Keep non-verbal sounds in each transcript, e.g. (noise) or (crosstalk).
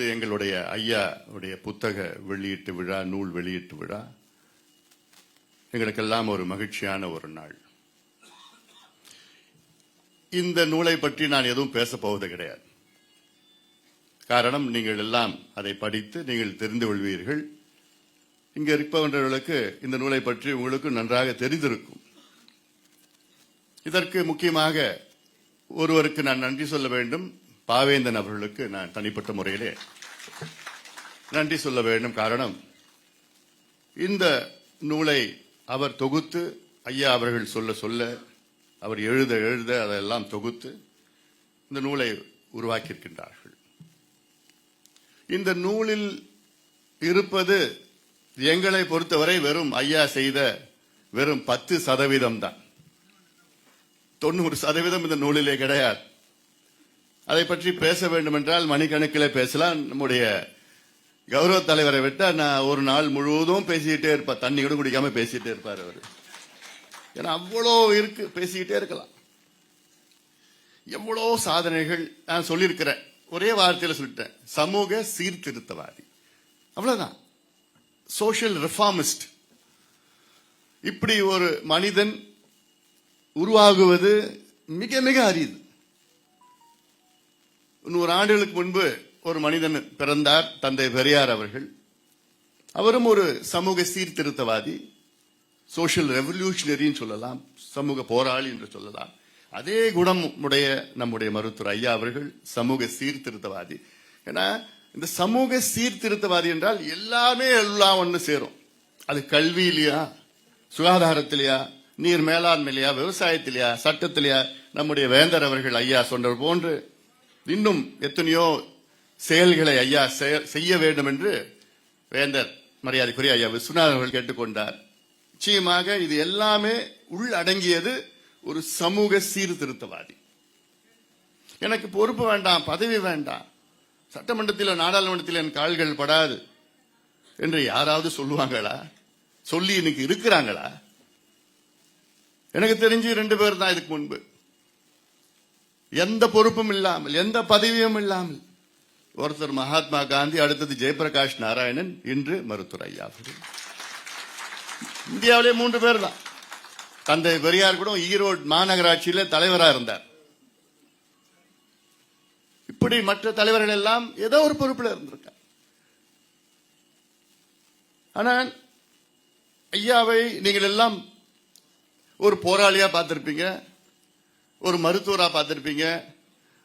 இது எங்களுடைய ஐயா உடைய புத்தக வெளியீட்டு விழா நூல் வெளியீட்டு விழா. எங்களுக்கெல்லாம் ஒரு மகிழ்ச்சியான ஒரு நாள். இந்த நூலை பற்றி நான் எதுவும் பேசப்போவது கிடையாது. காரணம் நீங்கள் எல்லாம் அதை படித்து நீங்கள் தெரிந்து கொள்வீர்கள். இங்க இருப்பவர்களுக்கு இந்த நூலை பற்றி உங்களுக்கு நன்றாக தெரிந்திருக்கும். இதற்கு முக்கியமாக ஒருவருக்கு நான் நன்றி சொல்ல வேண்டும். பாவேந்தன் அவர்களுக்கு நான் தனிப்பட்ட முறையிலே நன்றி சொல்ல வேண்டும். காரணம் இந்த நூலை அவர் தொகுத்து ஐயா அவர்கள் சொல்ல சொல்ல அவர் எழுத எழுத அதெல்லாம் தொகுத்து இந்த நூலை உருவாக்கியிருக்கின்றார்கள். இந்த நூலில் இருப்பது எங்களை பொறுத்தவரை வெறும் ஐயா செய்த வெறும் பத்து சதவீதம் தான் தொண்ணூறு சதவீதம் இந்த நூலிலே கிடையாது. அதை பற்றி பேச வேண்டும் என்றால் மணிக்கணக்கில் பேசலாம். நம்முடைய கௌரவ தலைவரை விட்டா நான் ஒரு நாள் முழுவதும் பேசிக்கிட்டே இருப்பேன். தண்ணி கூட குடிக்காம பேசிக்கிட்டே இருப்பார் அவர். ஏன்னா அவ்வளோ இருக்கு பேசிக்கிட்டே இருக்கலாம். எவ்வளோ சாதனைகள் நான் சொல்லியிருக்கிறேன். ஒரே வார்த்தையில் சொல்லிட்டேன். சமூக சீர்திருத்தவாதி. அவ்வளவுதான். சோஷியல் ரிஃபார்மிஸ்ட் இப்படி ஒரு மனிதன் உருவாகுவது மிக மிக அரிது. நூறு ஆண்டுகளுக்கு முன்பு ஒரு மனிதன் பிறந்தார் தந்தை பெரியார் அவர்கள். அவரும் ஒரு சமூக சீர்திருத்தவாதி சோஷியல் ரெவல்யூஷனரின்னு சொல்லலாம் சமூக போராளி என்று சொல்லலாம். அதே குணம் உடைய நம்முடைய மருத்துவர் ஐயா அவர்கள் சமூக சீர்திருத்தவாதி. ஏன்னா இந்த சமூக சீர்திருத்தவாதி என்றால் எல்லாமே எல்லாம் ஒன்று சேரும். அது கல்வியிலையா சுகாதாரத்திலையா நீர் மேலாண்மையிலையா விவசாயத்திலையா சட்டத்திலையா நம்முடைய வேந்தர் அவர்கள் ஐயா சொன்னது போன்று இன்னும் எத்தனையோ செயல்களை ஐயா செய்ய வேண்டும் என்று வேந்தர் மரியாதைக்குரிய ஐயா விஸ்வநாதன் அவர்கள் கேட்டுக்கொண்டார். நிச்சயமாக இது எல்லாமே உள்ளடங்கியது ஒரு சமூக சீர்திருத்தவாதி. எனக்கு பொறுப்பு வேண்டாம் பதவி வேண்டாம். சட்டமன்றத்தில் நாடாளுமன்றத்தில் என் கால்கள் படாது என்று யாராவது சொல்லுவாங்களா? சொல்லி இன்னைக்கு இருக்கிறாங்களா? எனக்கு தெரிஞ்சு ரெண்டு பேர் தான் இதுக்கு முன்பு. எந்த பொறுப்பும் இல்லாமல் எந்த பதவியும் இல்லாமல். ஒருத்தர் மகாத்மா காந்தி அடுத்தது ஜெயபிரகாஷ் நாராயணன் இன்று மருத்துவர் ஐயா இந்தியாவிலே மூன்று பேர் தான் தந்தை பெரியார் கூட ஈரோடு மாநகராட்சியில தலைவரா இருந்தார். இப்படி மற்ற தலைவர்கள் எல்லாம் ஏதோ ஒரு பொறுப்பில் இருந்திருக்காங்க ஆனால் ஐயாவை நீங்கள் எல்லாம் ஒரு போராளியா பார்த்திருப்பீங்க. ஒரு மருத்துவராக பார்த்துருப்பீங்க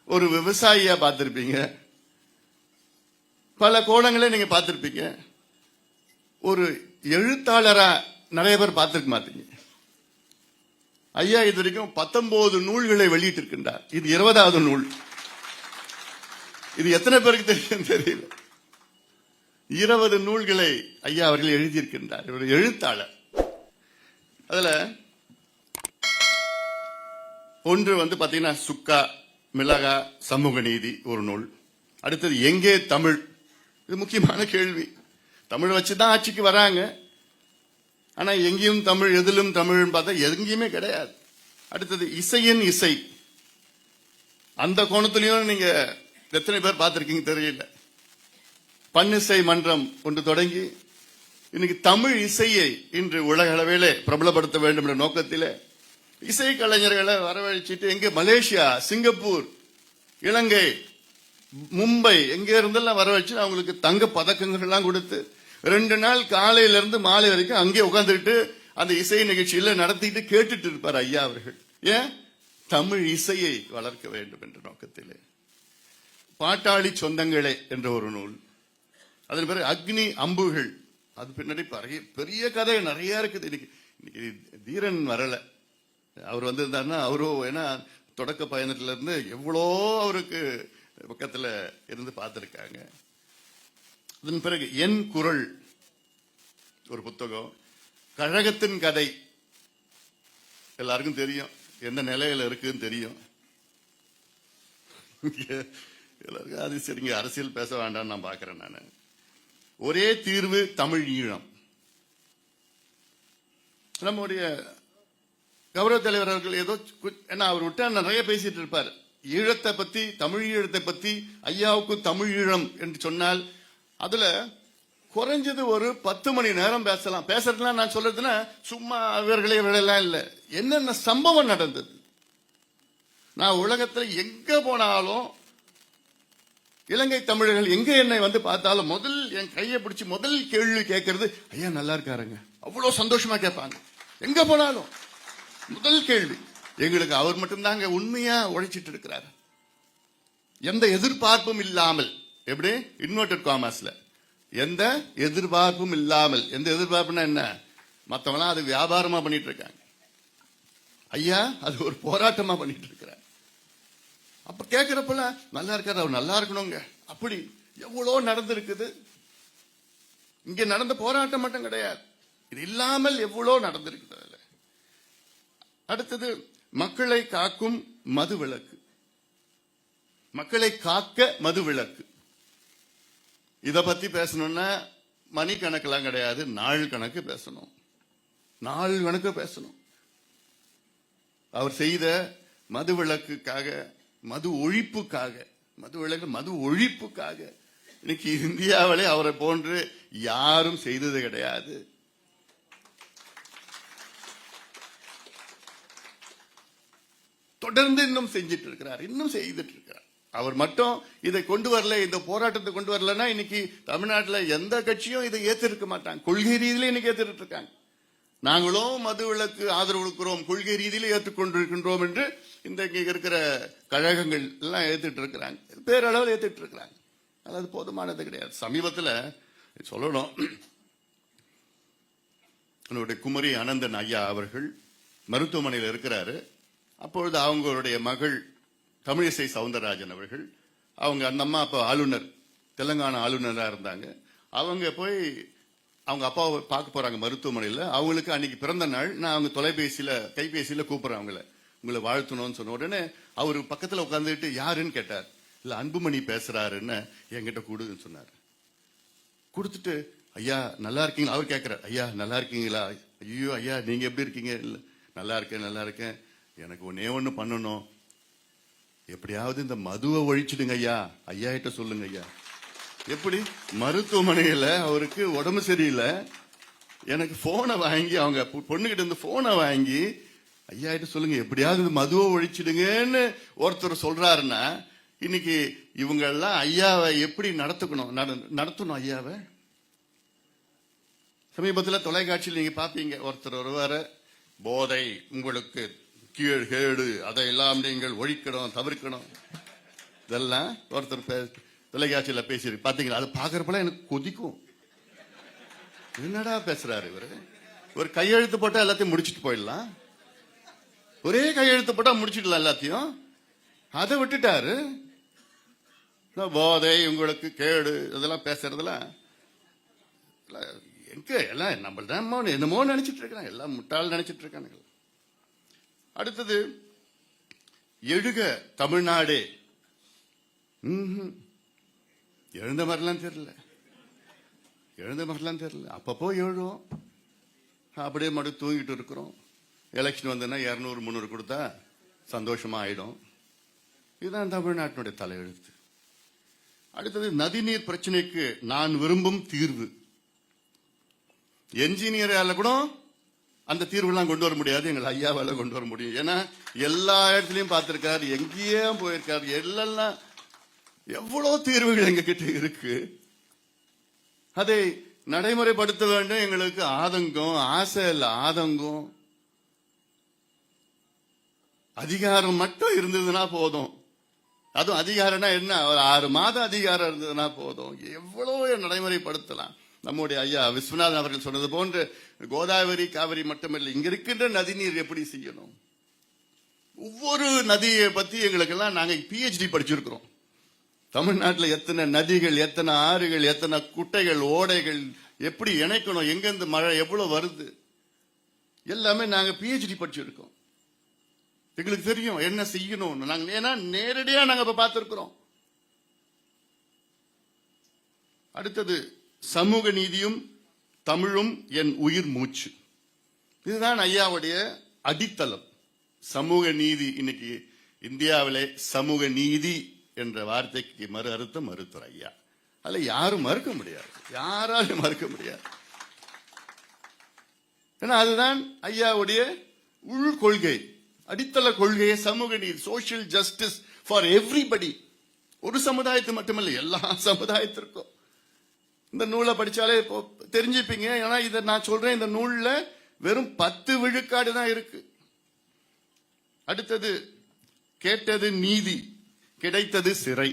ஒரு விவசாயியா பார்த்துருப்பீங்க பல கோணங்களை நீங்க பார்த்துருப்பீங்க. ஒரு எழுத்தாளரா நிறைய பேர் பார்த்துருக்க மாட்டீங்க. ஐயா இது வரைக்கும் பத்தொன்பது நூல்களை வெளியிட்டிருக்கின்றார். இது இருபதாவது நூல். இது எத்தனை பேருக்கு தெரியும் தெரியல. இருபது நூல்களை ஐயா அவர்கள் எழுதியிருக்கின்றார். இவர் எழுத்தாளர். அதுல ஒன்று வந்து பாத்தீங்கன்னா சுக்கா மிளகா சமூக நீதி ஒரு நூல். அடுத்தது எங்கே தமிழ்? இது முக்கியமான கேள்வி. தமிழ் வச்சு தான் ஆட்சிக்கு வராங்க. ஆனா எங்கேயும் தமிழ் எதிலும் தமிழ்னு பார்த்தா எங்கேயுமே கிடையாது. அடுத்தது இசையின் இசை. அந்த கோணத்திலையும் நீங்க எத்தனை பேர் பார்த்திருக்கீங்க தெரியல. பன்னிசை மன்றம் ஒன்று தொடங்கி இன்னைக்கு தமிழ் இசையை இன்று உலக அளவிலே பிரபலப்படுத்த வேண்டும் என்ற நோக்கத்திலே இசை கலைஞர்களை வரவழைச்சிட்டு எங்க மலேசியா சிங்கப்பூர் இலங்கை மும்பை எங்க இருந்தெல்லாம் வரவழைச்சு அவங்களுக்கு தங்க பதக்கங்கள்லாம் கொடுத்து ரெண்டு நாள் காலையில இருந்து மாலை வரைக்கும் அங்கே உட்காந்துட்டு அந்த இசை நிகழ்ச்சியில நடத்திட்டு கேட்டுட்டு இருப்பார் ஐயா அவர்கள். ஏன்? தமிழ் இசையை வளர்க்க வேண்டும் என்ற நோக்கத்திலே. பாட்டாளி சொந்தங்களே என்ற ஒரு நூல். அதன் பிறகு அக்னி அம்புகள். அது பின்னாடி பெரிய பெரிய கதை நிறைய இருக்குது. இன்னைக்கு இன்னைக்கு தீரன் வரலை. அவர் வந்திருந்தாருன்னா அவரும் ஏன்னா தொடக்க பயணத்துல இருந்து எவ்வளோ அவருக்கு பக்கத்துல இருந்து பார்த்திருக்காங்க. அதன் பிறகு என் குரல் ஒரு புத்தகம் கழகத்தின் கதை. எல்லாருக்கும் தெரியும். எந்த நிலையில இருக்குன்னு தெரியும். எல்லாருக்கும் அது சரிங்க அரசியல் பேச வேண்டாம்னு நான் பாக்குறேன் நான். ஒரே தீர்வு தமிழ் ஈழம். நம்முடைய கௌரவ தலைவர் அவர்கள் ஏதோ கு- ஏன்னா அவர் விட்டா நிறைய பேசிட்டு இருப்பார். ஈழத்தை பத்தி தமிழ் ஈழத்தை பத்தி ஐயாவுக்கு தமிழ் ஈழம் என்று சொன்னால் அதுல குறைஞ்சது ஒரு பத்து மணி நேரம் பேசலாம். பேசுறதுலாம் நான் சொல்றதுன்னா சும்மா இவர்களே இவர்களெல்லாம் இல்லை. என்னென்ன சம்பவம் நடந்தது? நான் உலகத்துல எங்க போனாலும் இலங்கை தமிழர்கள் எங்க என்னை வந்து பார்த்தாலும் முதல் என் கையை பிடிச்சி முதல் கேள்வி கேட்கறது ஐயா நல்லா இருக்காருங்க. அவ்வளவு சந்தோஷமா கேட்பாங்க. எங்க போனாலும். முதல் கேள்வி. எங்களுக்கு அவர் மட்டும்தாங்க உண்மையா உழைச்சிட்டு இருக்கிறாரு எந்த எதிர்பார்ப்பும் இல்லாமல் எப்படி? இன்வெர்டட் காமர்ஸ்ல எந்த எதிர்பார்ப்பும் இல்லாமல். எந்த எதிர்பார்ப்புனா என்ன? மத்தவங்களாம் அது வியாபாரமா பண்ணிட்டு இருக்காங்க ஐயா அது ஒரு போராட்டமா பண்ணிட்டு இருக்கிறார் அப்ப கேட்கிறப்பல நல்லா இருக்காரு அவர் நல்லா இருக்கணுங்க. அப்படி எவ்வளோ நடந்திருக்குது? இங்க நடந்த போராட்டம் மட்டும் கிடையாது. இது இல்லாமல் எவ்வளோ நடந்திருக்குது? அடுத்தது மக்களை காக்கும் மது விளக்கு மக்களை காக்க மது விளக்கு இத பத்தி பேசணும்னா மணி கணக்கெல்லாம் கிடையாது நாள் கணக்கு பேசணும். நாள் கணக்கு பேசணும். அவர் செய்த மது விளக்குக்காக மது ஒழிப்புக்காக மது விளக்கு மது ஒழிப்புக்காக இன்னைக்கு இந்தியாவிலே அவரை போன்று யாரும் செய்தது கிடையாது. தொடர்ந்து இன்னும் செஞ்சிட்டு இருக்கிறார் இன்னும் செய்துட்டு இருக்கிறார் அவர் மட்டும் இதை கொண்டு வரல இந்த போராட்டத்தை கொண்டு வரலன்னா இன்னைக்கு தமிழ்நாட்டில் எந்த கட்சியும் இதை ஏத்திருக்க மாட்டாங்க. கொள்கை ரீதியில இன்னைக்கு ஏத்திட்டு இருக்காங்க நாங்களும் மது விலக்கு ஆதரவு கொடுக்கிறோம் கொள்கை ரீதியில ஏற்றுக்கொண்டிருக்கின்றோம் என்று இந்த இருக்கிற கழகங்கள் எல்லாம் ஏத்துட்டு இருக்கிறாங்க பேரளவில் ஏத்துட்டு இருக்கிறாங்க அது போதுமானது கிடையாது. சமீபத்தில் சொல்லணும். (clears throat) என்னுடைய குமரி அனந்தன் ஐயா அவர்கள் மருத்துவமனையில் இருக்கிறாரு. அப்பொழுது அவங்களுடைய மகள் தமிழிசை சவுந்தரராஜன் அவர்கள் அவங்க அந்த அம்மா அப்போ ஆளுநர் தெலுங்கானா ஆளுநராக இருந்தாங்க. அவங்க போய் அவங்க அப்பாவை பார்க்க போறாங்க மருத்துவமனையில். அவங்களுக்கு அன்னைக்கு பிறந்த நாள். நான் அவங்க தொலைபேசியில் கைபேசியில் கூப்பிட்றேன் அவங்கள. உங்களை வாழ்த்தணும்னு சொன்ன உடனே அவர் பக்கத்தில் உட்காந்துட்டு யாருன்னு கேட்டார். இல்லை அன்புமணி பேசுறாருன்னு என்கிட்ட கூடுதுன்னு சொன்னார். கொடுத்துட்டு ஐயா நல்லா இருக்கீங்களா? அவர் கேட்குறார் ஐயா நல்லா இருக்கீங்களா? ஐயோ ஐயா நீங்கள் எப்படி இருக்கீங்க? இல்லை நல்லா இருக்கேன் நல்லா இருக்கேன். எனக்கு ஒன்னே ஒண்ணு பண்ணணும். எப்படியாவது இந்த மதுவை ஒழிச்சிடுங்க ஐயா. ஐயா கிட்ட சொல்லுங்க ஐயா. எப்படி? மருத்துவமனையில அவருக்கு உடம்பு சரியில்லை. எனக்கு போனை வாங்கி அவங்க பொ- பொண்ணுகிட்ட இருந்து போனை வாங்கி ஐயா கிட்ட சொல்லுங்க எப்படியாவது இந்த மதுவை ஒழிச்சிடுங்கன்னு ஒருத்தர் சொல்றாருன்னா இன்னைக்கு இவங்க எல்லாம் ஐயாவை எப்படி நடத்துக்கணும்? நட- நடத்தணும் ஐயாவை? சமீபத்தில் தொலைக்காட்சியில் நீங்க பாப்பீங்க ஒருத்தர் ஒருவர் போதை உங்களுக்கு கீழ் கேடு அதையெல்லாம் நீங்கள் ஒழிக்கணும் தவிர்க்கணும். இதெல்லாம் ஒருத்தர் பே- தொலைக்காட்சியில பேசி பாத்தீங்களா? அது பாக்குறப்பல எனக்கு கொதிக்கும். என்னடா பேசுறாரு இவரு? ஒரு கையெழுத்து போட்டால் எல்லாத்தையும் முடிச்சிட்டு போயிடலாம். ஒரே கையெழுத்து போட்டால் முடிச்சிடலாம் எல்லாத்தையும். அதை விட்டுட்டாரு. போதை உங்களுக்கு கேடு இதெல்லாம் பேசுறதெல்லாம் எங்க எல்லாம் நம்ம தான் என்னமோ நினைச்சிட்டு இருக்கிறாங்க எல்லாம் முட்டாள் நினைச்சிட்டு இருக்கானுங்க. அடுத்தது எழுக தமிழ்நாடே. எழுந்த மாதிரிலாம் தெரியல. எழுந்த மாதிரிலாம் தெரியல. அப்பப்போ எழுதுவோம் அப்படியே மட்டும் தூங்கிட்டு இருக்கிறோம். எலெக்ஷன் வந்ததுன்னா இரநூறு முந்நூறு கொடுத்தா சந்தோஷமா ஆயிடும். இதுதான் தமிழ்நாட்டினுடைய தலையெழுத்து. அடுத்தது நதிநீர் பிரச்சனைக்கு நான் விரும்பும் தீர்வு. என்ஜினியரால கூட அந்த தீர்வுலாம் கொண்டு வர முடியாது எங்கள் ஐயாவால் கொண்டு வர முடியும். ஏன்னா எல்லா இடத்துலையும் பார்த்துருக்கார் எங்கேயே போயிருக்கார். எல்லாம் எவ்வளோ தீர்வுகள் எங்ககிட்ட இருக்கு. அதை நடைமுறைப்படுத்த வேண்டும். எங்களுக்கு ஆதங்கம் ஆசை இல்லை ஆதங்கம். அதிகாரம் மட்டும் இருந்ததுன்னா போதும். அதுவும் அதிகாரம்னா என்ன? ஒரு ஆறு மாதம் அதிகாரம் இருந்ததுன்னா போதும். எவ்வளோ நடைமுறைப்படுத்தலாம். நம்முடைய ஐயா விஸ்வநாதன் அவர்கள் சொன்னது போன்று கோதாவரி காவிரி மட்டுமல்ல இங்க இருக்கின்ற நதிநீர் எப்படி செய்யணும்? ஒவ்வொரு நதியை பத்தி எங்களுக்கெல்லாம் நாங்க பிஹெச்டி படிச்சிருக்கிறோம். தமிழ்நாட்டில் எத்தனை நதிகள் எத்தனை ஆறுகள் எத்தனை குட்டைகள் ஓடைகள் எப்படி இணைக்கணும் எங்கேருந்து மழை எவ்வளவு வருது? எல்லாமே நாங்க பிஹெச்டி படிச்சிருக்கோம். எங்களுக்கு தெரியும் என்ன செய்யணும்னு. நாங்க ஏன்னா நேரடியா நாங்க இப்ப பார்த்திருக்கிறோம். அடுத்தது சமூக நீதியும் தமிழும் என் உயிர் மூச்சு. இதுதான் ஐயாவுடைய அடித்தளம். சமூக நீதி இன்னைக்கு இந்தியாவிலே சமூக நீதி என்ற வார்த்தைக்கு மறு அர்த்தம் மறுத்துறை ஐயா. அதுல யாரும் மறுக்க முடியாது. யாராலும் மறுக்க முடியாது. ஏன்னா அதுதான் ஐயாவுடைய உள் கொள்கை. அடித்தள கொள்கையை சமூக நீதி சோஷியல் ஜஸ்டிஸ் ஃபார் எவ்ரிபடி ஒரு சமுதாயத்து மட்டுமல்ல எல்லா சமுதாயத்திற்கும். இந்த நூலை படிச்சாலே இப்போ தெரிஞ்சுப்பீங்க. ஏன்னா இதை நான் சொல்றேன் இந்த நூல்ல வெறும் பத்து விழுக்காடு தான் இருக்கு. அடுத்தது கேட்டது நீதி கிடைத்தது சிறை.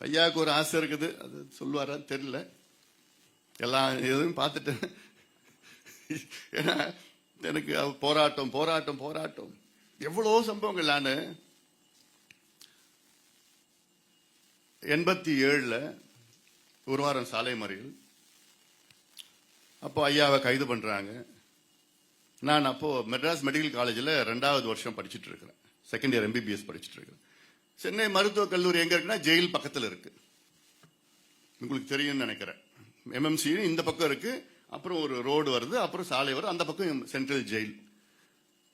ஐயாவுக்கு ஒரு ஆசை இருக்குது. அது சொல்லுவாரா? தெரியல. எல்லாம் எதுவும் பார்த்துட்டேன் (laughs) ஏன்னா எனக்கு போராட்டம் போராட்டம் போராட்டம். எவ்வளோ சம்பவங்கள் நான். எண்பத்தி ஏழில் ஒரு வாரம் சாலை மறியல். அப்போ ஐயாவை கைது பண்ணுறாங்க நான் அப்போது மெட்ராஸ் மெடிக்கல் காலேஜில் ரெண்டாவது வருஷம் படிச்சுட்டு இருக்கிறேன். செகண்ட் இயர் எம்பிபிஎஸ் படிச்சுட்டு இருக்கிறேன். சென்னை மருத்துவக் கல்லூரி எங்கே இருக்குன்னா ஜெயில் பக்கத்தில் இருக்குது உங்களுக்கு தெரியும்னு நினைக்கிறேன். எம்எம்சி இந்த பக்கம் இருக்குது அப்புறம் ஒரு ரோடு வருது அப்புறம் சாலை வருது அந்த பக்கம் சென்ட்ரல் ஜெயில்.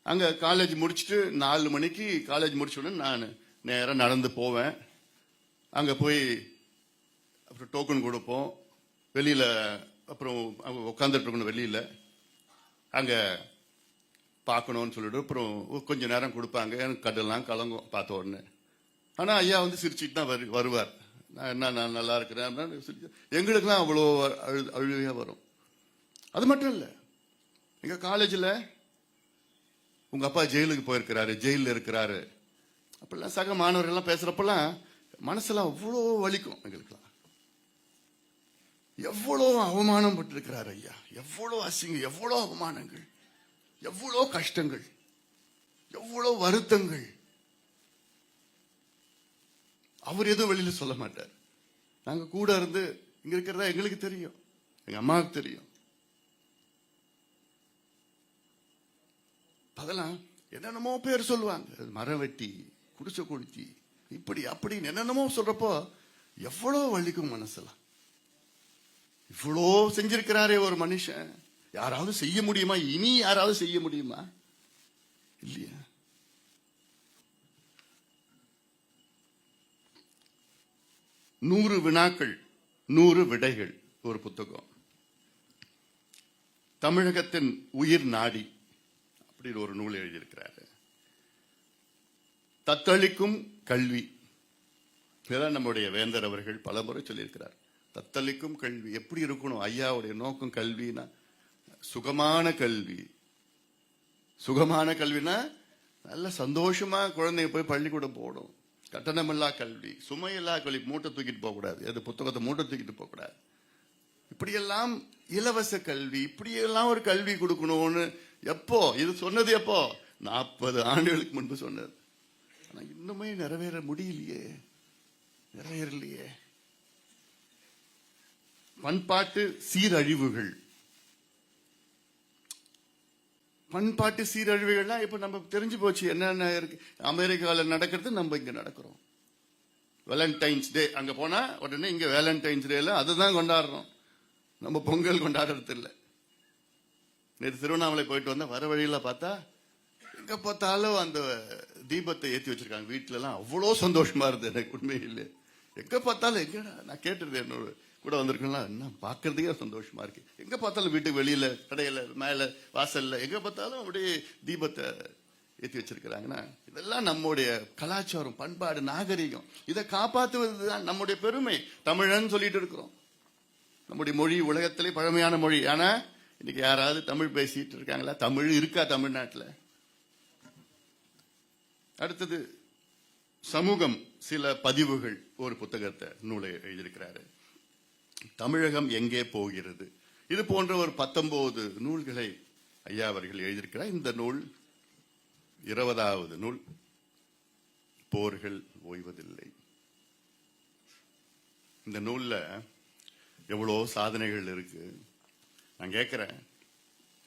அங்கே காலேஜ் முடிச்சுட்டு நாலு மணிக்கு காலேஜ் முடிச்ச உடனே நான் நேராக நடந்து போவேன். அங்கே போய் அப்புறம் டோக்கன் கொடுப்போம். வெளியில் அப்புறம் உட்காந்துட்டு இருக்கணும் வெளியில். அங்கே பார்க்கணும்னு சொல்லிட்டு அப்புறம் கொஞ்சம் நேரம் கொடுப்பாங்க. எனக்கு கடலாம் கலங்கும் பார்த்த உடனே. ஆனால் ஐயா வந்து சிரிச்சுட்டு தான் வரு- வருவார். நான் என்ன நான் நல்லா இருக்கிறேன் அப்படின்னு சிரிச்சு- எங்களுக்கெல்லாம் அவ்வளோ அழு அழுவையாக வரும். அது மட்டும் இல்லை. எங்கள் காலேஜில் உங்கள் அப்பா ஜெயிலுக்கு போயிருக்கிறாரு ஜெயிலில் இருக்கிறாரு. அப்படிலாம் சக மாணவர்கள் எல்லாம் மனசெல்லாம் அவ்வளோ வலிக்கும் எங்களுக்கெல்லாம். எவ்வளோ அவமானம் பட்டிருக்கிறார் ஐயா? எவ்வளோ அசிங்கம் எவ்வளோ அவமானங்கள் எவ்வளோ கஷ்டங்கள் எவ்வளோ வருத்தங்கள். அவர் எதுவும் வெளியில சொல்ல மாட்டார். நாங்கள் கூட இருந்து இங்கே இருக்கிறதா எங்களுக்கு தெரியும். எங்கள் அம்மாவுக்கு தெரியும். அதெல்லாம் என்னென்னமோ பேர் சொல்லுவாங்க. மரவெட்டி குடிச்ச குளிச்சி கொளுத்தி இப்படி அப்படின்னு என்னென்னமோ சொல்கிறப்போ எவ்வளோ வலிக்கும் மனசெல்லாம். இவ்வளோ செஞ்சிருக்கிறாரே ஒரு மனுஷன். யாராவது செய்ய முடியுமா? இனி யாராவது செய்ய முடியுமா? இல்லையா? நூறு வினாக்கள் நூறு விடைகள் ஒரு புத்தகம். தமிழகத்தின் உயிர் நாடி அப்படின்னு ஒரு நூல் எழுதியிருக்கிறாரு. தத்தளிக்கும் கல்வி. இதெல்லாம் நம்முடைய வேந்தர் அவர்கள் பலமுறை சொல்லியிருக்கிறார். தத்தளிக்கும் கல்வி. எப்படி இருக்கணும்? ஐயாவுடைய நோக்கம் கல்வினா சுகமான கல்வி. சுகமான கல்வினா நல்ல சந்தோஷமா குழந்தைங்க போய் பள்ளிக்கூடம் போகணும். கட்டணமில்லா கல்வி. சுமையில்லா கல்வி. மூட்டை தூக்கிட்டு போகக்கூடாது. அது புத்தகத்தை மூட்டை தூக்கிட்டு போகக்கூடாது. இப்படியெல்லாம் இலவச கல்வி இப்படியெல்லாம் ஒரு கல்வி கொடுக்கணும்னு எப்போ? இது சொன்னது எப்போ? நாற்பது ஆண்டுகளுக்கு முன்பு சொன்னது. ஆனால் இன்னுமே நிறைவேற முடியலையே. நிறைவேறலையே. பண்பாட்டு சீரழிவுகள். பண்பாட்டு சீரழிவுகள்லாம் இப்ப நம்ம தெரிஞ்சு போச்சு என்னென்ன இருக்கு. அமெரிக்காவில் நடக்கிறது நம்ம இங்க நடக்கிறோம். வேலண்டைன்ஸ் டே அங்க போனா உடனே இங்க வேலண்டைன்ஸ் டேல அதுதான் கொண்டாடுறோம். நம்ம பொங்கல் கொண்டாடுறது இல்லை. நேற்று திருவண்ணாமலை போயிட்டு வந்தா வர வழியில பார்த்தா எங்க பார்த்தாலும் அந்த தீபத்தை ஏத்தி வச்சிருக்காங்க. வீட்டுல எல்லாம் அவ்வளோ சந்தோஷமா இருந்தது எனக்கு உண்மையிலே. எங்க பார்த்தாலும் எங்கடா? நான் கேட்டுருந்தேன் என்னோட கூட வந்திருக்கலாம் என்ன பார்க்கறதுக்கே சந்தோஷமா இருக்கு. எங்க பார்த்தாலும் வீட்டுக்கு வெளியில கடையில மேல வாசல்ல எங்க பார்த்தாலும் அப்படியே தீபத்தை ஏத்தி வச்சிருக்கிறாங்கன்னா இதெல்லாம் நம்முடைய கலாச்சாரம் பண்பாடு நாகரிகம். இதை காப்பாற்றுவது தான் நம்முடைய பெருமை. தமிழன் சொல்லிட்டு இருக்கிறோம். நம்முடைய மொழி உலகத்திலே பழமையான மொழி. ஆனா இன்னைக்கு யாராவது தமிழ் பேசிட்டு இருக்காங்களா? தமிழ் இருக்கா தமிழ்நாட்டில்? அடுத்தது சமூகம் சில பதிவுகள். ஒரு புத்தகத்தை நூலை எழுதியிருக்கிறாரு. தமிழகம் எங்கே போகிறது? இது போன்ற ஒரு பத்தொன்பது நூல்களை ஐயா அவர்கள் எழுதியிருக்கிறார். இந்த நூல் இருபதாவது நூல் போர்கள் ஓய்வதில்லை. இந்த நூல்ல எவ்வளோ சாதனைகள் இருக்கு. நான் கேட்கிறேன்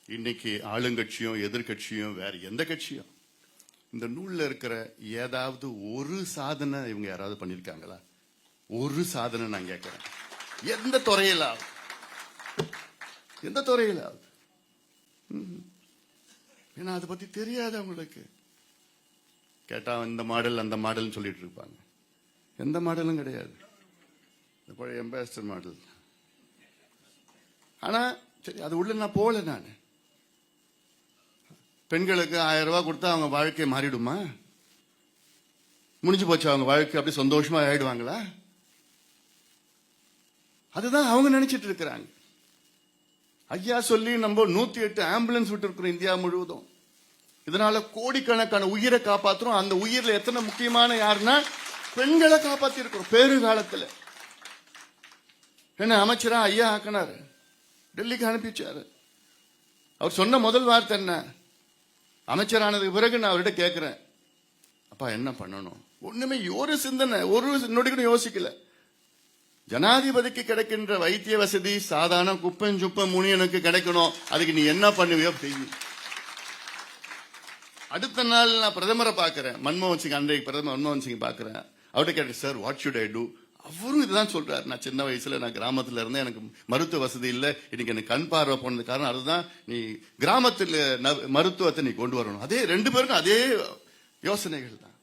இன்னைக்கு ஆளுங்கட்சியும் எதிர்க்கட்சியும் வேற எந்த கட்சியும் இந்த நூல்ல இருக்கிற ஏதாவது ஒரு சாதனை இவங்க யாராவது பண்ணியிருக்காங்களா? ஒரு சாதனை நான் கேட்கிறேன். எந்த துறையிலாவது? எந்த துறையிலாவது? ம். ஏன்னா அதை பத்தி தெரியாது அவங்களுக்கு. கேட்டா இந்த மாடல் அந்த மாடல்னு சொல்லிட்டு இருப்பாங்க. எந்த மாடலும் கிடையாது. இந்த பழைய எம்பாசிடர் மாடல். ஆனா சரி அது உள்ள நான் போகல நான். பெண்களுக்கு ஆயிரம் ரூபாய் கொடுத்தா அவங்க வாழ்க்கை மாறிடுமா? முடிஞ்சு போச்சு அவங்க வாழ்க்கை அப்படியே சந்தோஷமா ஆயிடுவாங்களா? அதுதான் அவங்க நினைச்சிட்டு இருக்கிறாங்க. ஐயா சொல்லி நம்ம நூத்தி எட்டு ஆம்புலன்ஸ் விட்டு இருக்கிறோம் இந்தியா முழுவதும். இதனால கோடிக்கணக்கான உயிரை காப்பாத்துறோம். அந்த உயிர்ல எத்தனை முக்கியமான யாருன்னா பெண்களை காப்பாத்தி இருக்கிறோம் பேருகாலத்துல என்ன அமைச்சரா ஐயா ஆக்கினாரு? டெல்லிக்கு அனுப்பிச்சாரு. அவர் சொன்ன முதல் வார்த்தை என்ன? அமைச்சரானதுக்கு பிறகு நான் அவர்கிட்ட கேட்கிறேன் அப்பா என்ன பண்ணணும்? ஒண்ணுமே ஒரு சிந்தனை ஒரு நொடி கூட யோசிக்கல. ஜனாதிபதிக்கு கிடைக்கின்ற வைத்திய வசதி சாதாரண குப்பம் சுப்பம் முனியனுக்கு கிடைக்கணும். அதுக்கு நீ என்ன பண்ணுவியோ செய்யும் அடுத்த நாள் நான் பிரதமரை பார்க்குறேன். மன்மோகன் சிங் அன்றைக்கு பிரதமர் மன்மோகன் சிங் பார்க்கிறேன். அவர்கிட்ட கேட்டேன் sir what should I do அவரும் இதுதான் சொல்றாரு. நான் சின்ன வயசுல நான் கிராமத்துல இருந்தேன். எனக்கு மருத்துவ வசதி இல்லை. இன்னைக்கு எனக்கு கண் பார்வை போனது காரணம் அதுதான். நீ கிராமத்தில் ந- மருத்துவத்தை நீ கொண்டு வரணும். அதே ரெண்டு பேருக்கும் அதே யோசனைகள் தான்.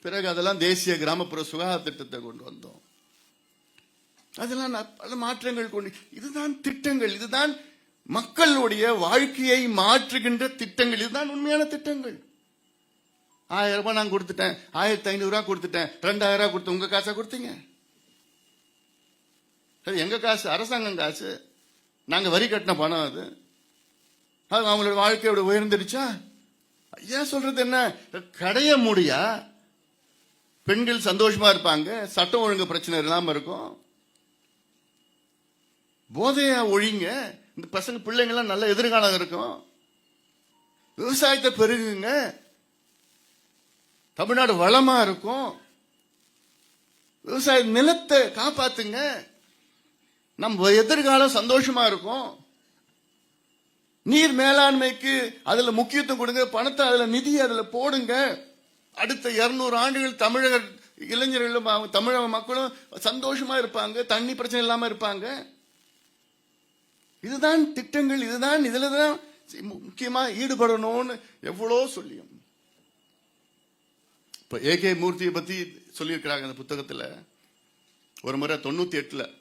பிறகு அதெல்லாம் தேசிய கிராமப்புற சுகாதார திட்டத்தை கொண்டு வந்தோம். அதெல்லாம் நான் பல மாற்றங்கள் கொண்டு இதுதான் திட்டங்கள். இதுதான் மக்களுடைய வாழ்க்கையை மாற்றுகின்ற திட்டங்கள். இதுதான் உண்மையான திட்டங்கள். ஆயிரம் ரூபாய் நான் கொடுத்துட்டேன். ஆயிரத்தி ஐநூறு ரூபாய் கொடுத்துட்டேன். ரெண்டாயிரம் ரூபாய் கொடுத்து உங்க காசா கொடுத்தீங்க. சரி எங்க காசு? அரசாங்கம் காசு. நாங்க வரி கட்டின பணம் அது. அது அவங்களோட வாழ்க்கையோட உயர்ந்துடுச்சா? ஐயா சொல்றது என்ன? கடைய முடியா? பெண்கள் சந்தோஷமா இருப்பாங்க. சட்டம் ஒழுங்கு பிரச்சனை இல்லாம இருக்கும். போதைய ஒழிங்க. இந்த பசங்க பிள்ளைங்கள்லாம் நல்ல எதிர்காலம் இருக்கும். விவசாயத்தை பெருகுங்க. தமிழ்நாடு வளமா இருக்கும். விவசாய நிலத்தை காப்பாத்துங்க. நம்ம எதிர்காலம் சந்தோஷமா இருக்கும். நீர் மேலாண்மைக்கு அதுல முக்கியத்துவம் கொடுங்க. பணத்தை அதுல நிதி அதுல போடுங்க. அடுத்த இருநூறு ஆண்டுகள் தமிழக இளைஞர்களும் தமிழக மக்களும் சந்தோஷமா இருப்பாங்க. தண்ணி பிரச்சனை இல்லாம இருப்பாங்க. இதுதான் திட்டங்கள் இதுதான் இதுல தான் முக்கியமா ஈடுபடணும்னு எவ்வளோ சொல்லியும். இப்ப ஏகே மூர்த்தியை பத்தி சொல்லியிருக்கிறாங்க அந்த புத்தகத்துல. ஒரு முறை தொண்ணூத்தி எட்டுல.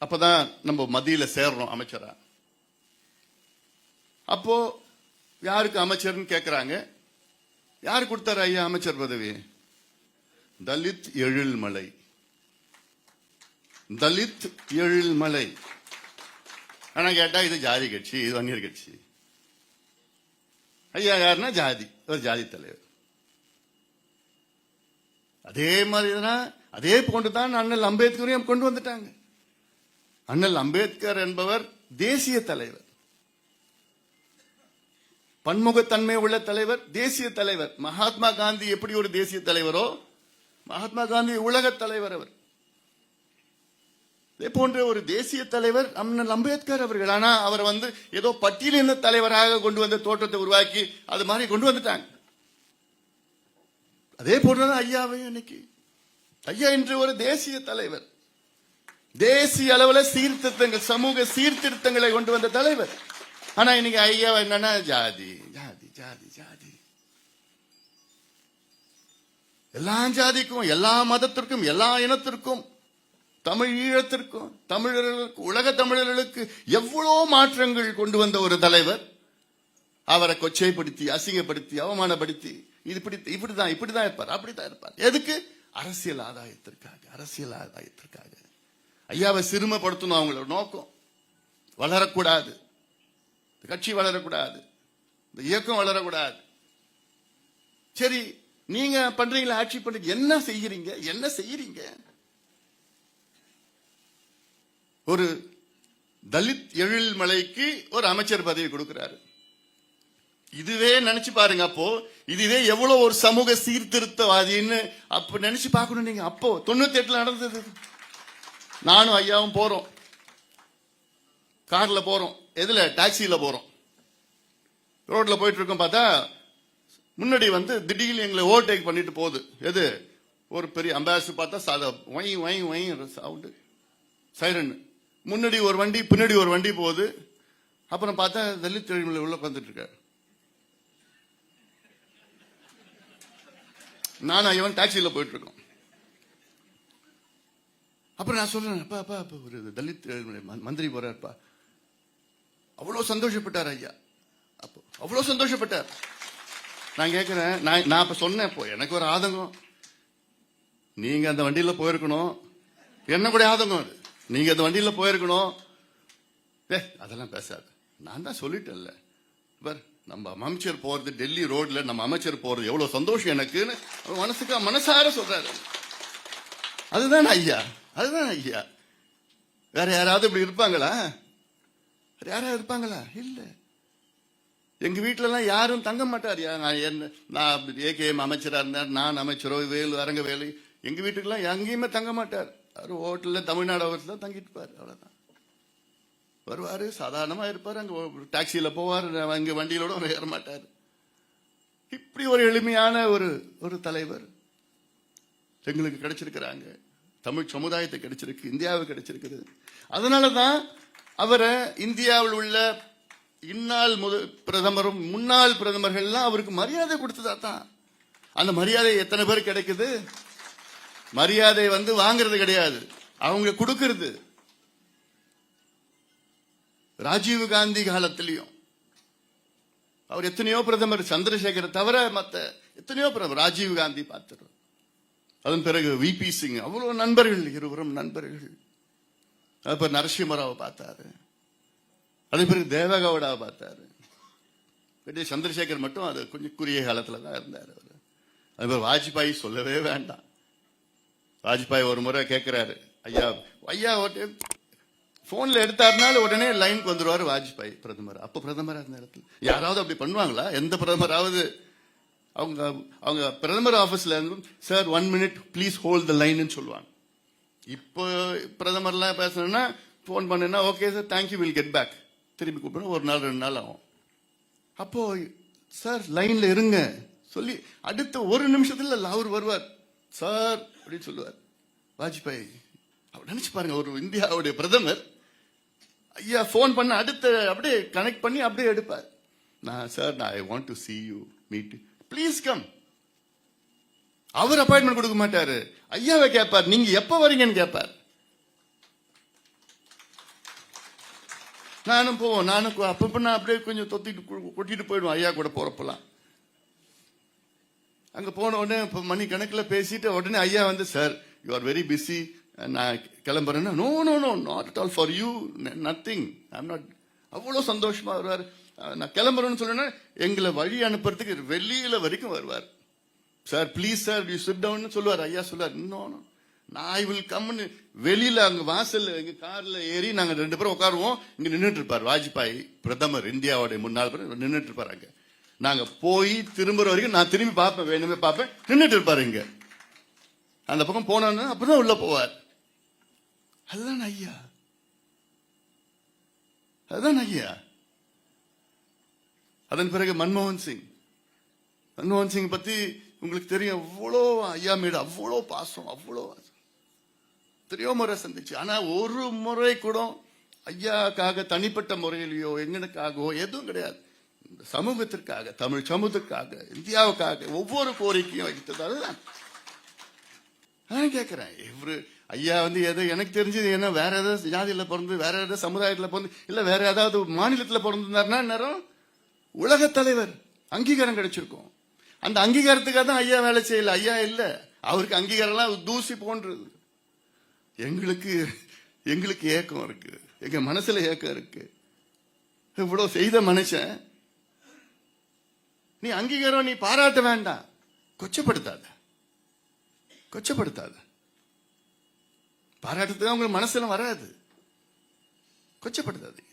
அப்பதான் நம்ம மத்தியில சேர்றோம் அமைச்சரா. அப்போ யாருக்கு அமைச்சர்னு கேக்குறாங்க? யார் கொடுத்தாரு ஐயா அமைச்சர் பதவி? தலித் எழில்மலை. தலித் எழில்மலை ஆனா கேட்டா இது ஜாதி கட்சி இது வன்னியர் கட்சி. ஐயா யாருன்னா ஜாதி ஒரு ஜாதி தலைவர். அதே மாதிரிதான் அதே போன்றுதான் அண்ணல் அம்பேத்கரையும் கொண்டு வந்துட்டாங்க. அண்ணல் அம்பேத்கர் என்பவர் தேசிய தலைவர். பன்முகத்தன்மை உள்ள தலைவர் தேசிய தலைவர். மகாத்மா காந்தி எப்படி ஒரு தேசிய தலைவரோ மகாத்மா காந்தி உலக தலைவர் அவர். இதே போன்ற ஒரு தேசிய தலைவர் அண்ணல் அம்பேத்கர் அவர்கள். ஆனா அவர் வந்து ஏதோ பட்டியலின தலைவராக கொண்டு வந்த தோற்றத்தை உருவாக்கி அது மாதிரி கொண்டு வந்துட்டாங்க. அதே போன்றதான் ஐயாவையும் இன்னைக்கு. ஐயா இன்று ஒரு தேசிய தலைவர். தேசிய அளவுல சீர்திருத்தங்கள் சமூக சீர்திருத்தங்களை கொண்டு வந்த தலைவர். ஆனா இன்னைக்கு ஐயா என்னன்னா ஜாதி ஜாதி ஜாதி ஜாதி. எல்லா ஜாதிக்கும் எல்லா மதத்திற்கும் எல்லா இனத்திற்கும் தமிழ் ஈழத்திற்கும் தமிழர்களுக்கு உலக தமிழர்களுக்கு எவ்வளோ மாற்றங்கள் கொண்டு வந்த ஒரு தலைவர். அவரை கொச்சைப்படுத்தி அசிங்கப்படுத்தி அவமானப்படுத்தி இது இப்படி இப்படிதான் இப்படிதான் இருப்பார் அப்படிதான் இருப்பார். எதுக்கு? அரசியல் ஆதாயத்திற்காக அரசியல் ஆதாயத்திற்காக. ஐயாவை சிறுமப்படுத்தணும் அவங்களோட நோக்கம். வளரக்கூடாது. கட்சி வளரக்கூடாது. இந்த இயக்கம் வளரக்கூடாது. சரி நீங்க பண்றீங்களா? ஆட்சி பண்றீங்க? என்ன செய்யறீங்க? என்ன செய்யறீங்க? ஒரு தலித் எழில்மலைக்கு ஒரு அமைச்சர் பதவி கொடுக்கிறாரு. இதுவே நினைச்சு பாருங்க அப்போ இதுவே எவ்வளவு ஒரு சமூக சீர்திருத்தவாதின்னு அப்ப நினைச்சு பார்க்கணும் நீங்க. அப்போ தொண்ணூத்தி எட்டுல நடந்தது. நானும் ஐயாவும் போறோம். கார்ல போறோம். எதுல? டாக்ஸியில போறோம். ரோட்ல போயிட்டு இருக்கோம் பார்த்தா முன்னாடி வந்து திடீர்னு எங்களை ஓவர்டேக் பண்ணிட்டு போகுது. எது? ஒரு பெரிய அம்பாசிடர் பார்த்தா சாதா ஒய் ஒய் ஒய் சவுண்டு சைரன் முன்னாடி ஒரு வண்டி பின்னாடி ஒரு வண்டி போகுது. அப்புறம் பார்த்தா தலித் தொழில்முறை உள்ள உட்காந்துட்டு இருக்க நான் இவன் டாக்ஸியில் போயிட்டு இருக்கோம் அப்புறம் நான் சொல்றேன் அப்பா அப்பா அப்பா ஒரு தலித் ம- மந்திரி போறாருப்பா. அவ்வளோ சந்தோஷப்பட்டார் ஐயா. அப்போ அவ்வளோ சந்தோஷப்பட்டார். நான் கேட்குறேன் நான் நான் இப்போ சொன்னேன் இப்போ எனக்கு ஒரு ஆதங்கம். நீங்கள் அந்த வண்டியில் போயிருக்கணும். என்ன கூட ஆதங்கம் அது. நீங்க அந்த வண்டியில போயிருக்கணும். ஏ அதெல்லாம் பேசாது. நான் தான் சொல்லிட்டேன்ல. பார் நம்ம அமைச்சர் போறது டெல்லி ரோட்ல நம்ம அமைச்சர் போறது எவ்வளவு சந்தோஷம் எனக்குன்னு மனசுக்கு மனசார சொல்றாரு. அதுதான் ஐயா அதுதான் ஐயா. வேற யாராவது இப்படி இருப்பாங்களா? வேற யாராவது இருப்பாங்களா? இல்ல. எங்க வீட்டிலலாம் எல்லாம் யாரும் தங்க மாட்டார். யா- நான் என்ன நான் ஏகேஎம் அமைச்சரா இருந்தார் நான் அமைச்சரோ வேலு அரங்க வேலு எங்க வீட்டுக்கெல்லாம் எங்கேயுமே தங்க மாட்டார். அவர் ஹோட்டலில் தமிழ்நாடு ஹோட்டலில் தங்கிட்டுப்பார் அவ்வளோதான் வருவார் சாதாரணமாக இருப்பார் அங்கே டாக்ஸியில் ஒரு போவார் அங்கே வண்டியிலோட அவர் ஏற மாட்டார். இப்படி ஒரு எளிமையான ஒரு ஒரு தலைவர் எங்களுக்கு கிடைச்சிருக்கிறாங்க. தமிழ் சமுதாயத்துக்கு கிடைச்சிருக்கு இந்தியாவுக்கு கிடைச்சிருக்குது. அதனாலதான் அவரை இந்தியாவில் உள்ள இந்நாள் முத பிரதமரும் முன்னாள் பிரதமர்கள்லாம் அவருக்கு மரியாதை கொடுத்ததா தான் அந்த மரியாதை எத்தனை பேர் கிடைக்குது? மரியாதை வந்து வாங்குறது கிடையாது. அவங்க கொடுக்கறது. ராஜீவ் காந்தி காலத்திலையும். அவர் எத்தனையோ பிரதமர் சந்திரசேகர் தவிர மத்த எத்தனையோ பிரதமர் ராஜீவ் காந்தி பார்த்துருவோம் அதன் பிறகு விபி சிங் அவ்வளவு நண்பர்கள் இருவரும் நண்பர்கள். அப்ப நரசிம்மராவை பார்த்தாரு. அதன் பிறகு தேவகவுடாவை பார்த்தாரு. சந்திரசேகர் மட்டும் அது கொஞ்சம் குறுகிய காலத்துல தான் இருந்தார் அவர். அது பிறகு வாஜ்பாய் சொல்லவே வேண்டாம். வாஜ்பாய் ஒரு முறை கேட்கிறாரு ஐயா ஐயா ஒரு ஃபோனில் எடுத்தாருனால உடனே லைனுக்கு வந்துடுவார் வாஜ்பாய் பிரதமர். அப்போ பிரதமராக இருந்த இடத்துல யாராவது அப்படி பண்ணுவாங்களா? எந்த பிரதமராவது? அவங்க அவங்க பிரதமர் ஆஃபீஸில் இருந்து sir one minute please hold the லைன்னு சொல்லுவாங்க. இப்போ பிரதமர்லாம் பேசணும்னா ஃபோன் பண்ணுனா okay sir thank you will get back திரும்பி கூப்பிடணும் ஒரு நாள் ரெண்டு நாள் ஆகும். அப்போ சார் லைனில் இருங்க. சொல்லி அடுத்த ஒரு நிமிஷத்தில் அவர் வருவார். சார் அப்படின்னு சொல்லுவார். வாஜ்பாய் அவர் நினைச்சு பாருங்க ஒரு இந்தியாவுடைய பிரதமர் ஐயா ஃபோன் பண்ண அடுத்த அப்படியே கனெக்ட் பண்ணி அப்படியே எடுப்பார். நான் சார் நான் I want to see you meet please come our appointment கொடுக்க மாட்டாரு. ஐயாவை கேட்பார். நீங்க எப்ப வரீங்கன்னு கேட்பார். நானும் போவோம். நானும் கொ- அப்பப்ப நான் அப்படியே கொஞ்சம் தொத்திட்டு கொட்டிட்டு போயிடுவோம் ஐயா கூட போறப்பெல்லாம். அங்க போன உடனே இப்போ மணி கணக்கில் பேசிட்டு உடனே ஐயா வந்து sir you are very busy நான் கிளம்புறேன்னா no no no not at all for you nothing I'm not அவ்வளோ சந்தோஷமா வருவார். நான் கிளம்புறேன்னு சொன்னேன்னா எங்களை வழி அனுப்புறதுக்கு வெளியில வரைக்கும் வருவார். Sir please sir you sit down சொல்லுவார். ஐயா சொல்லுவார் இன்னொன்னு நான் ஐ வில் கம்னு வெளியில அங்க வாசல்ல எங்க கார்ல ஏறி நாங்க ரெண்டு பேரும் உட்காருவோம். இங்க நின்றுட்டு இருப்பார். வாஜ்பாய் பிரதமர் இந்தியாவுடைய முன்னாள் நின்றுட்டு இருப்பார் அங்க. நாங்க போய் திரும்புற வரைக்கும் நான் திரும்பி பார்ப்பேன் வேணுமே பார்ப்பேன் நின்றுட்டு இருப்பாரு இங்க. அந்த பக்கம் போனோன்னு அப்பதான் உள்ள போவார். அதுதான் ஐயா. அதுதான் ஐயா. அதன் பிறகு மன்மோகன் சிங். மன்மோகன் சிங் பத்தி உங்களுக்கு தெரியும் அவ்வளோ ஐயா மீது அவ்வளோ பாசம் அவ்வளோ எத்தனையோ முறை சந்திச்சு. ஆனா ஒரு முறை கூட ஐயாக்காக தனிப்பட்ட முறையிலையோ எங்கனுக்காகவோ எதுவும் கிடையாது. சமூகத்திற்காக தமிழ் சமூகத்திற்காக இந்தியாவுக்காக ஒவ்வொரு கோரிக்கையும் வைத்தது அதுதான் நான் கேட்கிறேன் இவரு ஐயா வந்து எதோ எனக்கு தெரிஞ்சது என்ன வேற ஏதாவது ஜாதியில பிறந்து வேற ஏதாவது சமுதாயத்துல பிறந்து இல்ல வேற ஏதாவது மாநிலத்தில் பிறந்திருந்தாருன்னா நேரம் உலக தலைவர் அங்கீகாரம் கிடைச்சிருக்கும். அந்த அங்கீகாரத்துக்காக தான் ஐயா வேலை செய்யல ஐயா இல்ல. அவருக்கு அங்கீகாரம்லாம் தூசி போன்றது. எங்களுக்கு எங்களுக்கு ஏக்கம் இருக்கு. எங்க மனசுல ஏக்கம் இருக்கு. இவ்வளவு செய்த மனுஷன் நீ அங்கீகாரம் நீ பாராட்ட வேண்டாம். கொச்சப்படுத்தாத. கொச்சப்படுத்தாத. பாராட்டத்துக்கு உங்களுக்கு மனசுல வராது. கொச்சப்படுத்தாதீங்க.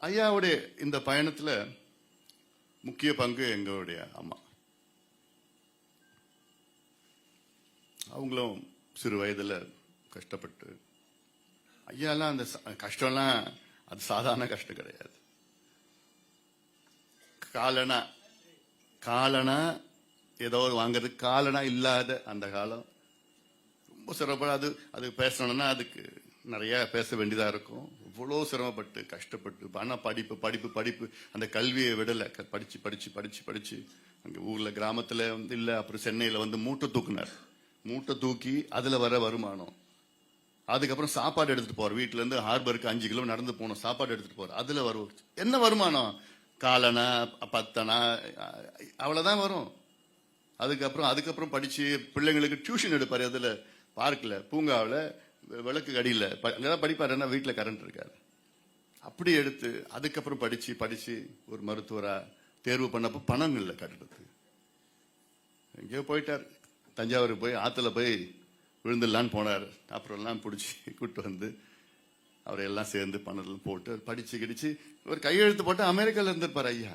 ஐயாவுடைய இந்த பயணத்துல முக்கிய பங்கு எங்களுடைய அம்மா. அவங்களும் சிறு வயதுல கஷ்டப்பட்டு ஐயாலாம் அந்த கஷ்டம்லாம் அது சாதாரண கஷ்டம் கிடையாது. காலனா காலனா ஏதோ வாங்குறதுக்கு காலனா இல்லாத அந்த காலம் ரொம்ப சிறப்பாக அது அது பேசணும்னா அதுக்கு நிறைய பேச வேண்டியதா இருக்கும். அவ்வளோ சிரமப்பட்டு கஷ்டப்பட்டு ஆனா படிப்பு படிப்பு படிப்பு அந்த கல்வியை விடல. க- படிச்சு படிச்சு படிச்சு படிச்சு அங்க ஊர்ல கிராமத்துல வந்து இல்ல அப்புறம் சென்னையில வந்து மூட்டை தூக்குனார். மூட்டை தூக்கி அதுல வர வருமானம். அதுக்கப்புறம் சாப்பாடு எடுத்துட்டு போவார். வீட்ல இருந்து ஹார்பருக்கு அஞ்சு கிலோ நடந்து போகணும். சாப்பாடு எடுத்துட்டு போவார். அதுல வரும். என்ன வருமானம்? காலனா பத்தனா அஹ், அவ்வளவுதான் வரும். அதுக்கப்புறம் அதுக்கப்புறம் படிச்சு பிள்ளைங்களுக்கு டியூஷன் எடுப்பார். அதுல பார்க்கல பூங்காவில் விளக்கு அடியில் அங்கதான் படிப்பார். என்ன வீட்டில் கரண்ட் இருக்காரு அப்படி எடுத்து அதுக்கப்புறம் படிச்சு படிச்சு ஒரு மருத்துவராக தேர்வு பண்ணப்போ பணம் இல்லை கட்டிடத்துக்கு எங்கேயோ போயிட்டார். தஞ்சாவூர் போய் ஆற்றுல போய் விழுந்துடலான்னு போனார். அப்புறம் எல்லாம் பிடிச்சி கூப்பிட்டு வந்து அவரை எல்லாம் சேர்ந்து பணம் போட்டு படிச்சு கிடிச்சு ஒரு கையெழுத்து போட்டு அமெரிக்கால இருந்திருப்பார் ஐயா.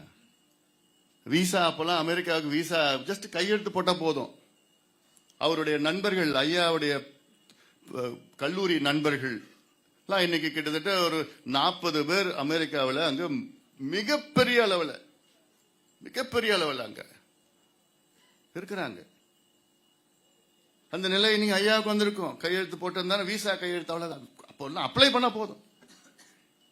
விசா அப்பெல்லாம் அமெரிக்காவுக்கு விசா ஜஸ்ட் கையெழுத்து போட்டா போதும். அவருடைய நண்பர்கள் ஐயாவுடைய கல்லூரி நண்பர்கள் எல்லாம் இன்னைக்கு கிட்டத்தட்ட ஒரு நாற்பது பேர் அமெரிக்காவில் அங்க மிகப்பெரிய அளவில் மிகப்பெரிய அளவில் அங்க இருக்கிறாங்க. அந்த நிலை நீங்க ஐயாவுக்கு வந்திருக்கும். கையெழுத்து போட்டிருந்தாலும் விசா கையெழுத்து அவ்வளவுதான். அப்போ அப்ளை பண்ணால் போதும்.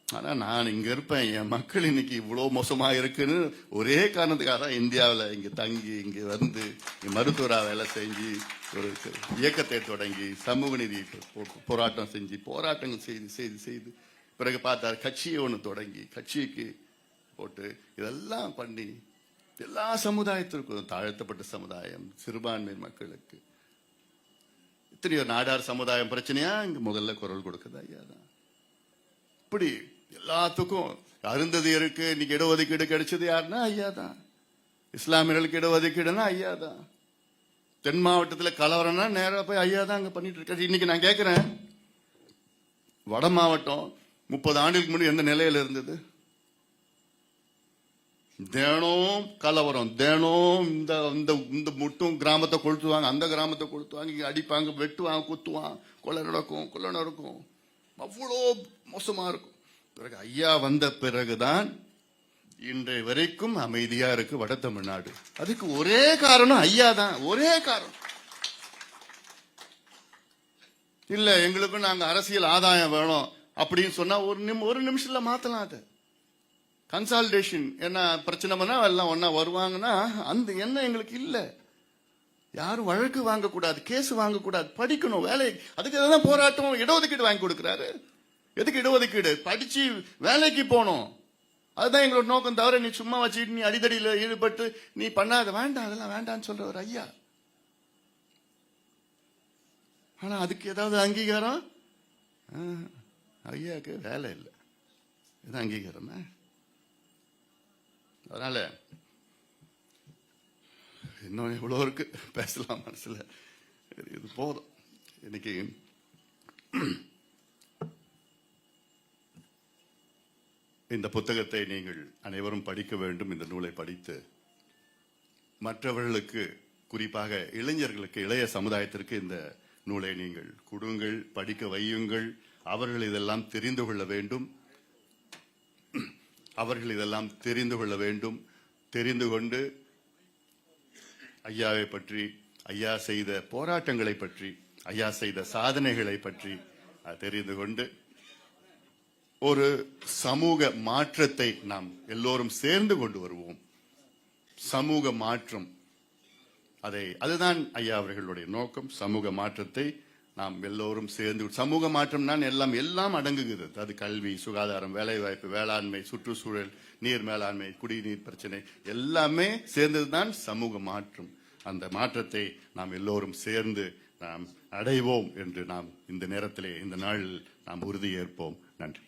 ஆனா நான் இங்க இருப்பேன். என் மக்கள் இன்னைக்கு இவ்வளவு மோசமா இருக்குன்னு ஒரே காரணத்துக்காக தான் இந்தியாவில் இங்க தங்கி இங்க வந்து இங்க மருத்துவரா வேலை செஞ்சு ஒரு இயக்கத்தை தொடங்கி சமூக நீதி போ- போராட்டம் செஞ்சு போராட்டங்கள் செய்து செய்து செய்து பிறகு பார்த்தார் கட்சியை ஒன்று தொடங்கி கட்சிக்கு போட்டு இதெல்லாம் பண்ணி எல்லா சமுதாயத்திற்கும் தாழ்த்தப்பட்ட சமுதாயம் சிறுபான்மை மக்களுக்கு இத்தனையோ நாடார் சமுதாயம் பிரச்சனையா? இங்க முதல்ல குரல் கொடுக்குது ஐயா தான். இப்படி எல்லாத்துக்கும் அருந்ததி இருக்கு. இன்னைக்கு இடஒதுக்கீடு கிடைச்சது யாருன்னா ஐயா தான். இஸ்லாமியர்களுக்கு இடஒதுக்கீடுனா ஐயா தான். தென் மாவட்டத்தில் கலவரம்னா நேராக போய் ஐயா தான் அங்கே பண்ணிட்டு இருக்காரு. இன்னைக்கு நான் கேட்குறேன் வட மாவட்டம் முப்பது ஆண்டுகளுக்கு முன்னாடி எந்த நிலையில இருந்தது? தினம் கலவரம். தினம் இந்த இந்த இந்த மட்டும் கிராமத்தை கொளுத்துவாங்க. அந்த கிராமத்தை கொளுத்துவாங்க. இங்கே அடிப்பாங்க வெட்டுவாங்க குத்துவான் கொலை நடக்கும் கொலை நடக்கும். அவ்வளோ மோசமாக இருக்கும். பிறகு ஐயா வந்த பிறகுதான் இன்றைய வரைக்கும் அமைதியா இருக்கு வட தமிழ்நாடு. அதுக்கு ஒரே காரணம் ஐயா தான் ஒரே காரணம். இல்ல எங்களுக்கும் நாங்க அரசியல் ஆதாயம் வேணும் அப்படின்னு சொன்னா ஒரு நிமி ஒரு நிமிஷத்துல மாத்தலாம் அதை. கன்சால்டேஷன் என்ன பிரச்சனை பண்ணா எல்லாம் ஒன்னா வருவாங்கன்னா அந்த எண்ணம் எங்களுக்கு இல்லை. யாரும் வழக்கு வாங்கக்கூடாது கேஸ் வாங்கக்கூடாது படிக்கணும் வேலை. அதுக்கு தான் போராட்டம் இடஒதுக்கீடு வாங்கி கொடுக்குறாரு. எதுக்கு இடஒதுக்கீடு? படிச்சு வேலைக்கு போகணும். அதுதான் எங்களோட நோக்கம். தவிர நீ சும்மா வச்சுட்டு நீ அடிதடியில் ஈடுபட்டு நீ பண்ணாத. வேண்டாம் அதெல்லாம் வேண்டாம்னு சொல்ற ஒரு ஐயா. ஆனா அதுக்கு ஏதாவது அங்கீகாரம்? ஐயாவுக்கு வேலை இல்லை. இது அங்கீகாரமா? அதனால இன்னும் எவ்வளோ இருக்கு? பேசலாம் மனசுல. இது போதும். இன்னைக்கு இந்த புத்தகத்தை நீங்கள் அனைவரும் படிக்க வேண்டும். இந்த நூலை படித்து மற்றவர்களுக்கு குறிப்பாக இளைஞர்களுக்கு இளைய சமுதாயத்திற்கு இந்த நூலை நீங்கள் கொடுங்கள் படிக்க வையுங்கள். அவர்கள் இதெல்லாம் தெரிந்து கொள்ள வேண்டும். அவர்கள் இதெல்லாம் தெரிந்து கொள்ள வேண்டும். தெரிந்து கொண்டு ஐயாவை பற்றி ஐயா செய்த போராட்டங்களை பற்றி ஐயா செய்த சாதனைகளை பற்றி தெரிந்து கொண்டு ஒரு சமூக மாற்றத்தை நாம் எல்லோரும் சேர்ந்து கொண்டு வருவோம். சமூக மாற்றம். அதை அதுதான் ஐயா அவர்களுடைய நோக்கம். சமூக மாற்றத்தை நாம் எல்லோரும் சேர்ந்து சமூக மாற்றம்னா எல்லாம் எல்லாம் அடங்குகிறது. அது கல்வி சுகாதாரம் வேலைவாய்ப்பு வேளாண்மை சுற்றுச்சூழல் நீர் மேலாண்மை குடிநீர் பிரச்சனை எல்லாமே சேர்ந்ததுதான் சமூக மாற்றம். அந்த மாற்றத்தை நாம் எல்லோரும் சேர்ந்து நாம் அடைவோம் என்று நாம் இந்த நேரத்திலே இந்த நாளில் நாம் உறுதியேற்போம். நன்றி.